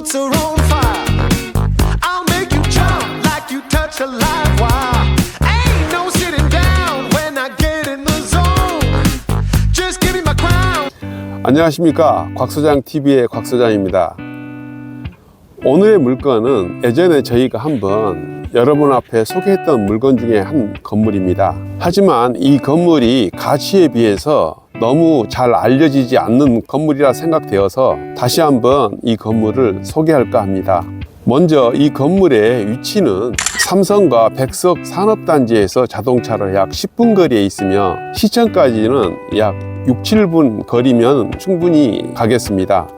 boots are on fire. I'll make you jump like you touch a live wire. Ain't no sitting down when I get in the zone. Just give me my crown. 안녕하십니까 곽소장 TV의 곽소장입니다. 오늘의 물건은 예전에 저희가 한번 여러분 앞에 소개했던 물건 중에 한 건물입니다. 하지만 이 건물이 가치에 비해서 너무 잘 알려지지 않는 건물이라 생각되어서 다시 한번 이 건물을 소개할까 합니다. 먼저 이 건물의 위치는 삼성과 백석 산업단지에서 자동차로 약 10분 거리에 있으며 시청까지는 약 6, 7분 거리면 충분히 가겠습니다.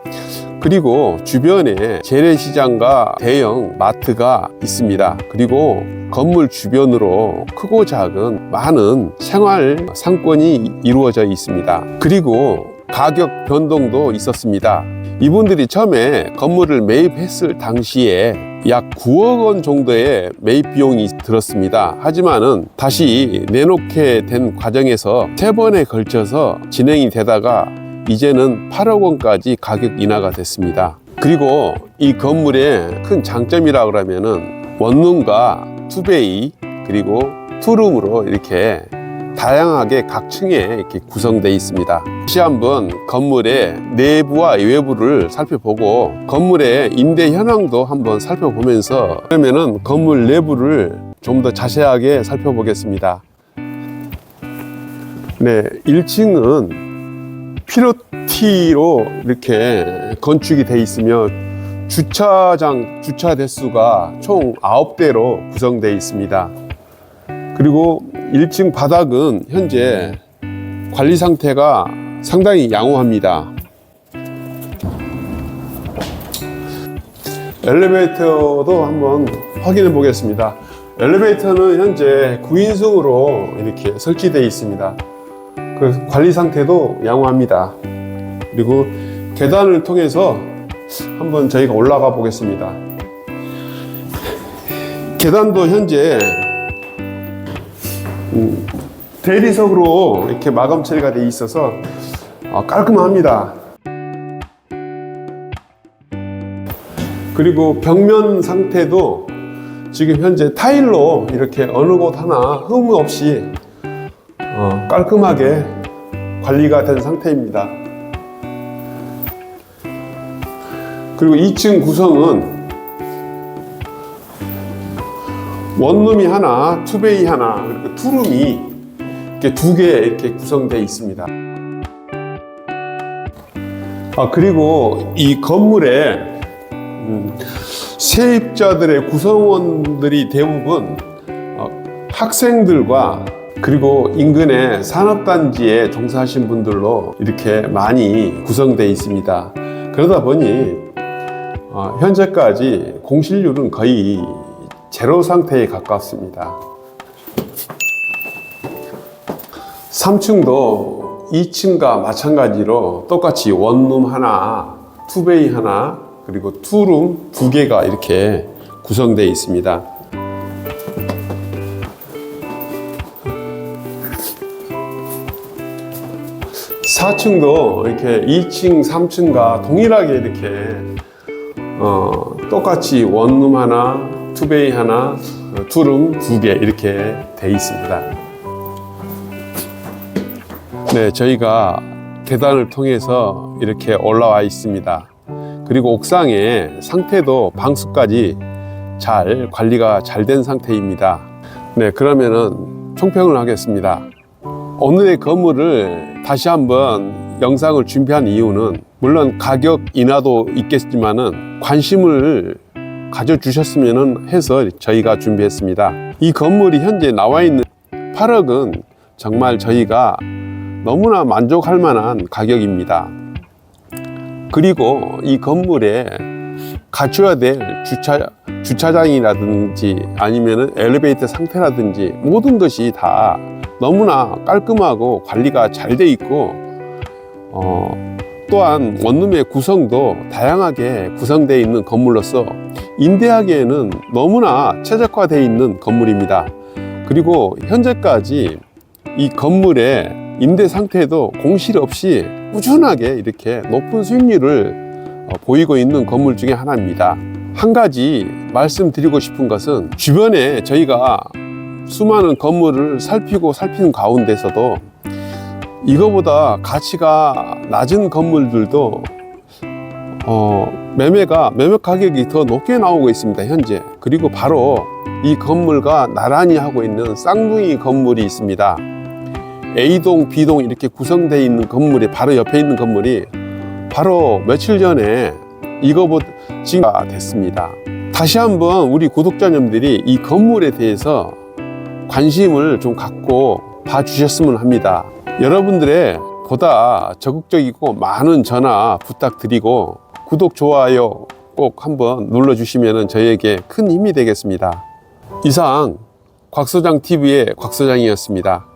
그리고 주변에 재래시장과 대형 마트가 있습니다. 그리고 건물 주변으로 크고 작은 많은 생활 상권이 이루어져 있습니다. 그리고 가격 변동도 있었습니다. 이분들이 처음에 건물을 매입했을 당시에 약 9억 원 정도의 매입 비용이 들었습니다. 하지만은 다시 내놓게 된 과정에서 세 번에 걸쳐서 진행이 되다가 이제는 8억 원까지 가격 인하가 됐습니다. 그리고 이 건물의 큰 장점이라 그러면은 원룸과 투베이 그리고 투룸으로 이렇게 다양하게 각 층에 이렇게 구성되어 있습니다. 다시 한번 건물의 내부와 외부를 살펴보고 건물의 임대 현황도 한번 살펴보면서 그러면은 건물 내부를 좀 더 자세하게 살펴보겠습니다. 네, 1층은 피로티로 이렇게 건축이 돼 있으며 주차장 주차 대수가 총 9대로 구성되어 있습니다. 그리고 1층 바닥은 현재 관리 상태가 상당히 양호합니다. 엘리베이터도 한번 확인해 보겠습니다. 엘리베이터는 현재 9인승으로 이렇게 설치되어 있습니다. 그 관리 상태도 양호합니다. 그리고 계단을 통해서 한번 저희가 올라가 보겠습니다. 계단도 현재 음, 대리석으로 이렇게 마감 처리가 되어 있어서 아, 깔끔합니다. 그리고 벽면 상태도 지금 현재 타일로 이렇게 어느 곳 하나 흠 없이 어, 깔끔하게 관리가 된 상태입니다. 그리고 2층 구성은 원룸이 하나, 투베이 하나, 그리고 투룸이 이렇게 두 개 이렇게 구성되어 있습니다. 아, 그리고 이 건물에 음, 세입자들의 구성원들이 대부분 어, 학생들과 그리고 인근의 산업단지에 종사하신 분들로 이렇게 많이 구성되어 있습니다. 그러다 보니 어, 현재까지 공실률은 거의 제로 상태에 가깝습니다. 3층도 2층과 마찬가지로 똑같이 원룸 하나, 투베이 하나, 그리고 투룸 두 개가 이렇게 구성되어 있습니다. 4층도 이렇게 2층, 3층과 동일하게 이렇게 어, 똑같이 원룸 하나, 투베이 하나, 어, 투룸 두 개 이렇게 돼 있습니다. 네, 저희가 계단을 통해서 이렇게 올라와 있습니다. 그리고 옥상의 상태도 방수까지 잘 관리가 잘 된 상태입니다. 네, 그러면은 총평을 하겠습니다. 오늘의 건물을 다시 한번 영상을 준비한 이유는 물론 가격 인하도 있겠지만은 관심을 가져주셨으면 해서 저희가 준비했습니다. 이 건물이 현재 나와 있는 8억은 정말 저희가 너무나 만족할 만한 가격입니다. 그리고 이 건물에 갖춰야 될 주차, 주차장이라든지 아니면 엘리베이터 상태라든지 모든 것이 다 너무나 깔끔하고 관리가 잘 돼 있고 어, 또한 원룸의 구성도 다양하게 구성되어 있는 건물로서 임대하기에는 너무나 최적화되어 있는 건물입니다. 그리고 현재까지 이 건물의 임대 상태도 공실 없이 꾸준하게 이렇게 높은 수익률을 어, 보이고 있는 건물 중에 하나입니다. 한 가지 말씀드리고 싶은 것은 주변에 저희가 수많은 건물을 살피고 살피는 가운데서도 이거보다 가치가 낮은 건물들도 어, 매매가 매매 가격이 더 높게 나오고 있습니다 현재 그리고 바로 이 건물과 나란히 하고 있는 쌍둥이 건물이 있습니다 A동, B동 이렇게 구성되어 있는 건물이 바로 옆에 있는 건물이 바로 며칠 전에 이거보다 됐습니다 다시 한번 우리 구독자님들이 이 건물에 대해서 관심을 좀 갖고 봐주셨으면 합니다. 여러분들의 보다 적극적이고 많은 전화 부탁드리고 구독, 좋아요 꼭 한번 눌러주시면 저희에게 큰 힘이 되겠습니다. 이상 곽소장 TV의 곽소장이었습니다.